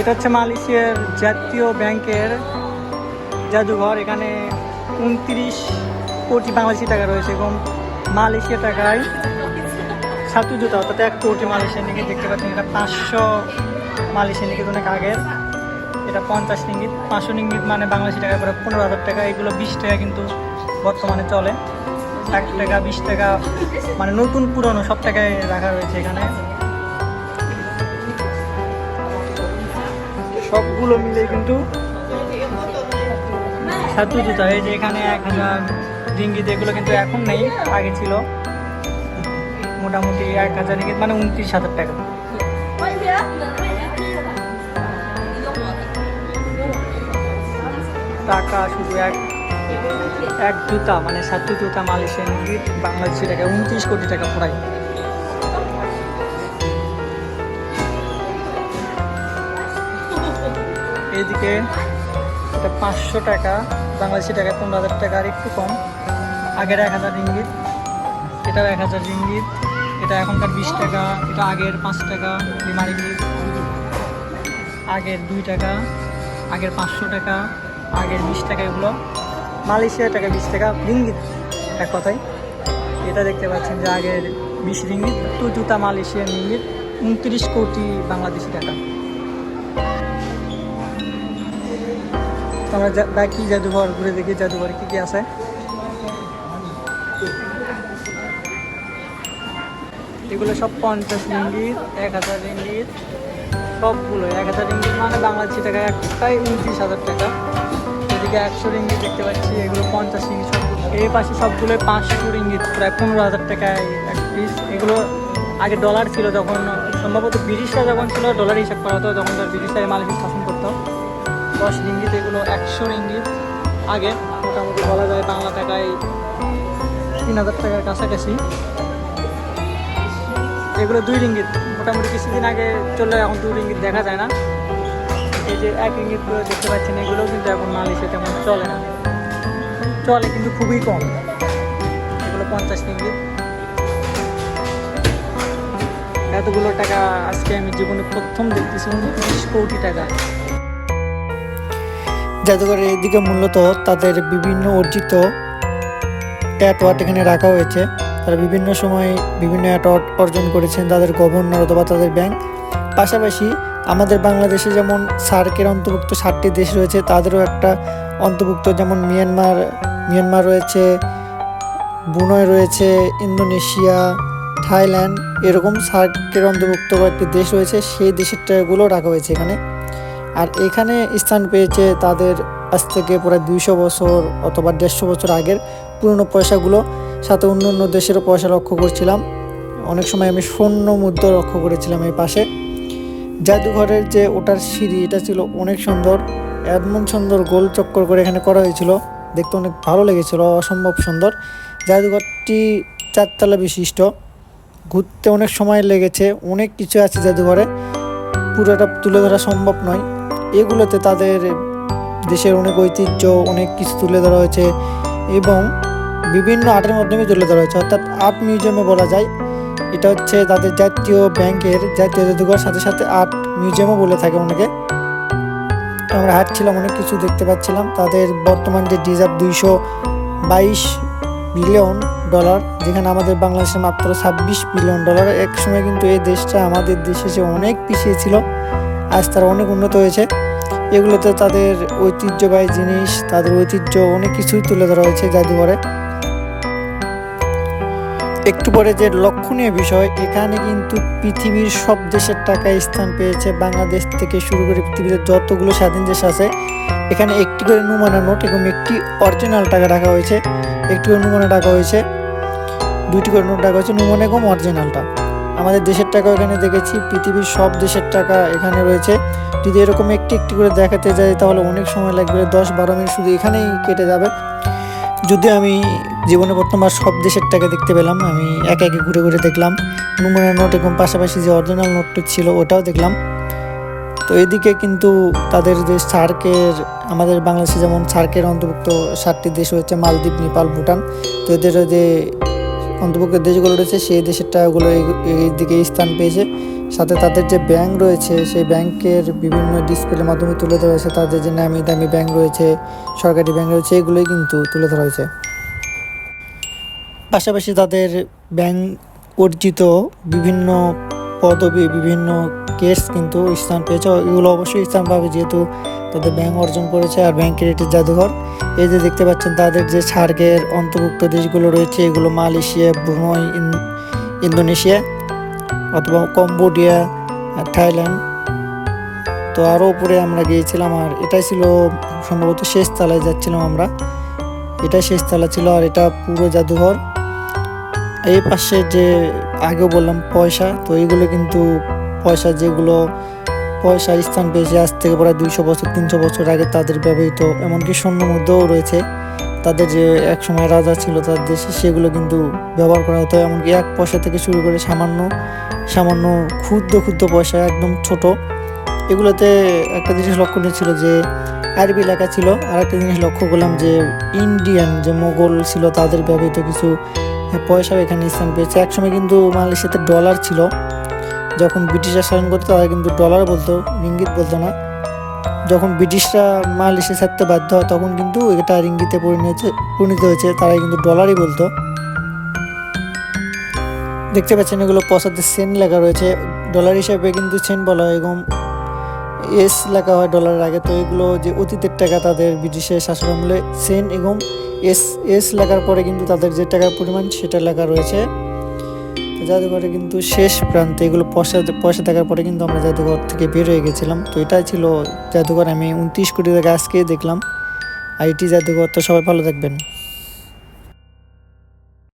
এটা হচ্ছে মালয়েশিয়ার জাতীয় ব্যাংকের জাদুঘর। এখানে উনত্রিশ কোটি বাংলাদেশি টাকা রয়েছে এবং মালয়েশিয়া টাকায় সাতু জুতা, অর্থাৎ এক কোটি মালয়েশিয়ান নিকে দেখতে পাচ্ছেন। এটা পাঁচশো মালয়েশিয়ান নিকে অনেক আগের। এটা পঞ্চাশ রিঙ্গিত পাঁচশো রিঙ্গিত মানে বাংলাদেশি টাকা করে পনেরো হাজার টাকা। এগুলো বিশ টাকা কিন্তু বর্তমানে চলে। এক টাকা, বিশ টাকা মানে নতুন পুরনো সব টাকায় রাখা রয়েছে এখানে। সবগুলো মিলে কিন্তু ছাতু জুতা এই যে এখানে এক হাজার রিঙ্গিত এগুলো কিন্তু এখন নেই, আগে ছিল। মোটামুটি এক হাজার রিঙ্গিত মানে উনত্রিশ হাজার টাকা। টাকা শুধু এক এক জুতা মানে সাতটি জুতা মালয়েশিয়ান বাংলাদেশি টাকা, উনত্রিশ কোটি টাকা প্রায় এইদিকে এটা পাঁচশো টাকা, বাংলাদেশি টাকা পনেরো হাজার টাকা, আর একটু কম। আগের এক হাজার রিঙ্গিত, এটাও এক হাজার রিঙ্গিত, এটা এখনকার বিশ টাকা, এটা আগের পাঁচ টাকা লিমা রিঙ্গিত। আগের দুই টাকা, আগের পাঁচশো টাকা, আগের বিশ টাকা, এগুলো মালয়েশিয়া টাকা বিশ টাকা, রিঙ্গিত এক কথায়। এটা দেখতে পাচ্ছেন যে আগের বিশ রিঙ্গিত, তো জুতা মালয়েশিয়ান রিঙ্গিত, উনত্রিশ কোটি বাংলাদেশি টাকা। আমরা বাকি জাদুঘর ঘুরে দেখি, জাদুঘরে কী কী আছে? এগুলো সব পঞ্চাশ রিঙ্গিত, এক হাজার রিঙ্গিত সবগুলো এক হাজার রিঙ্গিত মানে বাংলাদেশি টাকা, একটাই উনত্রিশ হাজার টাকা। এদিকে একশো রিঙ্গিত দেখতে পাচ্ছি, এগুলো পঞ্চাশ রিঙ্গিত সবগুলো। এই পাশে সবগুলো পাঁচশো রিঙ্গিত, প্রায় পনেরো হাজার টাকায় এক পিস এগুলো আগে ডলার ছিল যখন, সম্ভবত ব্রিটিশরা যখন ছিল ডলার হিসাব করা হতো, তখন তার ব্রিটিশরা মালয়েশিয়া শাসন করতো। দশ রিঙ্গিত এগুলো একশো রিঙ্গিত আগে মোটামুটি বলা যায় বাংলা টাকায় তিন হাজার টাকার কাছাকাছি। এগুলো দুই রিঙ্গিত মোটামুটি কিছুদিন আগে চললে এখন দুই রিঙ্গিত দেখা যায় না। এই যে এক রিঙ্গিতগুলো দেখতে পাচ্ছেন এগুলোও কিন্তু এখন মালয়েশিয়া তেমন চলে না। চলে কিন্তু খুবই কম। এগুলো পঞ্চাশ রিঙ্গিত এতগুলো টাকা আজকে আমি জীবনে প্রথম দেখতেছি উনত্রিশ কোটি টাকা। জাদুঘরের এদিকে মূলত তাদের বিভিন্ন অর্জিত অ্যাটওয়ার্ড এখানে রাখা হয়েছে। তারা বিভিন্ন সময় বিভিন্ন অ্যাটওয়ার্ড অর্জন করেছেন তাদের গভর্নর অথবা তাদের ব্যাংক পাশাপাশি আমাদের বাংলাদেশে যেমন সার্কের অন্তর্ভুক্ত ষাটটি দেশ রয়েছে, তাদেরও একটা অন্তর্ভুক্ত যেমন মিয়ানমার মিয়ানমার রয়েছে, বুনয় রয়েছে, ইন্দোনেশিয়া, থাইল্যান্ড, এরকম সার্কের অন্তর্ভুক্ত কয়েকটি দেশ রয়েছে, সেই দেশের টাকাগুলো রাখা হয়েছে এখানে। আর এখানে স্থান পেয়েছে তাদের আজ থেকে প্রায় দুইশো বছর অথবা দেড়শো বছর আগের পুরনো পয়সাগুলো। সাথে অন্য অন্য দেশেরও পয়সা লক্ষ্য করছিলাম। অনেক সময় আমি স্বর্ণ মুদ্রা লক্ষ্য করেছিলাম এই পাশে। জাদুঘরের যে ওটার সিঁড়ি, এটা ছিল অনেক সুন্দর। এমন সুন্দর গোল চক্কর করে এখানে করা হয়েছিল। দেখতে অনেক ভালো লেগেছিল, অসম্ভব সুন্দর। জাদুঘরটি চারতলা বিশিষ্ট। ঘুরতে অনেক সময় লেগেছে, অনেক কিছু আছে জাদুঘরে। পুরোটা তুলে ধরা সম্ভব নয়। এগুলোতে তাদের দেশের অনেক ঐতিহ্য, অনেক কিছু তুলে ধরা হয়েছে এবং বিভিন্ন আর্টের মাধ্যমে তুলে ধরা হয়েছে। অর্থাৎ আর্ট মিউজিয়ামে বলা যায়, এটা হচ্ছে তাদের জাতীয় ব্যাংকের জাতীয় জাদুঘর। সাথে সাথে আর্ট মিউজিয়ামও বলে থাকে অনেকে। আমরা হাঁটছিলাম, অনেক কিছু দেখতে পাচ্ছিলাম। তাদের বর্তমান যে ডিজার্ভ দুইশো বাইশ বিলিয়ন ডলার, যেখানে আমাদের বাংলাদেশে মাত্র ছাব্বিশ বিলিয়ন ডলার। এক সময় কিন্তু এই দেশটা আমাদের দেশে যে অনেক পিছিয়ে ছিল। আজ তারা অনেক উন্নত হয়েছে। এগুলোতে তাদের ঐতিহ্যবাহী জিনিস, তাদের ঐতিহ্য অনেক কিছুই তুলে ধরা হয়েছে জাদুঘরে। একটু পরে যে লক্ষণীয় বিষয়, এখানে কিন্তু পৃথিবীর সব দেশের টাকা স্থান পেয়েছে। বাংলাদেশ থেকে শুরু করে পৃথিবীতে যতগুলো স্বাধীন দেশ আছে, এখানে একটি করে নুমানা নোট এবং একটি অরিজিনাল টাকা রাখা হয়েছে। একটি করে নুমানা টাকা হয়েছে, দুইটি করে নোট রাখা হয়েছে, নুমানা এবং অরিজিনালটা। আমাদের দেশের টাকা এখানে দেখেছি, পৃথিবীর সব দেশের টাকা এখানে রয়েছে। যদি এরকম একটি একটি করে দেখাতে যাই, তাহলে অনেক সময় লাগবে দশ বারো মিনিট শুধু এখানেই কেটে যাবে। যদি আমি জীবনে প্রথমবার সব দেশের টাকা দেখতে পেলাম, আমি একে একে ঘুরে ঘুরে দেখলাম নমুনা নোট এবং পাশাপাশি যে অরিজিনাল নোটটা ছিল, ওটাও দেখলাম। তো এদিকে কিন্তু তাদের যে সার্কের, আমাদের বাংলাদেশে যেমন সার্কের অন্তর্ভুক্ত সাতটি দেশ হচ্ছে মালদ্বীপ, নেপাল, ভুটান। তো এদের যে অন্তর্ভুক্ত দেশগুলো রয়েছে, সেই দেশের টাকাগুলো এই দিকে স্থান পেয়েছে। সাথে তাদের যে ব্যাংক রয়েছে, সেই ব্যাংকের বিভিন্ন ডিসপ্লের মাধ্যমে তুলে ধরা হয়েছে। তাদের যে নামি দামি ব্যাংক রয়েছে, সরকারি ব্যাংক রয়েছে, এগুলোই কিন্তু তুলে ধরা হয়েছে। পাশাপাশি তাদের ব্যাংক অর্জিত বিভিন্ন পদবি, বিভিন্ন কেস কিন্তু স্থান পেয়েছে। এগুলো অবশ্যই স্থান পাবে যেহেতু তাদের ব্যাংক অর্জন করেছে আর ব্যাংক ক্রেডিট জাদুঘর। এই যে দেখতে পাচ্ছেন, তাদের যে সার্কের অন্তর্ভুক্ত দেশগুলো রয়েছে, এগুলো মালয়েশিয়া, ব্রুনই ইন্দোনেশিয়া অথবা কম্বোডিয়া থাইল্যান্ড। তো আরও উপরে আমরা গিয়েছিলাম আর এটাই ছিল সম্ভবত শেষ তলায় যাচ্ছিলাম আমরা। এটা শেষ তলা ছিল আর এটা পুরো জাদুঘর। এই পাশে যে আগেও বললাম পয়সা, তো এইগুলো কিন্তু পয়সা যেগুলো পয়সা স্থান পেয়েছে আজ থেকে প্রায় দুইশো বছর, তিনশো বছর আগে তাদের ব্যবহৃত এমনকি স্বর্ণ মধ্যেও রয়েছে। তাদের যে এক সময় রাজা ছিল তাদের দেশে সেগুলো কিন্তু ব্যবহার করা হতো। এমনকি এক পয়সা থেকে শুরু করে সামান্য সামান্য ক্ষুদ্র ক্ষুদ্র পয়সা, একদম ছোট। এগুলোতে একটা জিনিস লক্ষণীয় ছিল যে, আরবি লেখা ছিল। আর একটা জিনিস লক্ষ্য করলাম যে, ইন্ডিয়ান যে মোগল ছিল, তাদের ব্যবহৃত কিছু পয়সাও এখানে স্থান পেয়েছে। একসময় কিন্তু মালয়েশিয়াতে ডলার ছিল। যখন ব্রিটিশরা শাসন করতো তারা কিন্তু ডলার বলতো, রিঙ্গিত বলতো না। যখন ব্রিটিশরা মাল মালয়েশিয়া ছাড়তে বাধ্য হয়, তখন কিন্তু এটা রিঙ্গিতে পরিণত পরিণত হয়েছে তারা কিন্তু ডলারই বলতো। দেখতে পাচ্ছেন, এগুলো পয়সাতে সেন লেখা রয়েছে। ডলার হিসাবে কিন্তু সেন বলা হয়, এবং এস লেখা হয় ডলারের আগে। তো এগুলো যে অতীতের টাকা, তাদের ব্রিটিশের শাসন আমলে সেন এবং এস এস লেখার পরে কিন্তু তাদের যে টাকার পরিমাণ, সেটা লেখা রয়েছে। জাদুঘরে কিন্তু শেষ প্রান্তে এগুলো পয়সা পয়সা থাকার পরে কিন্তু আমরা জাদুঘর থেকে বের হয়ে গেছিলাম। তো এটাই ছিল জাদুঘর। আমি উনত্রিশ কোটি টাকা আজকে দেখলাম। আইটি জাদুঘর। তো সবাই ভালো থাকবেন।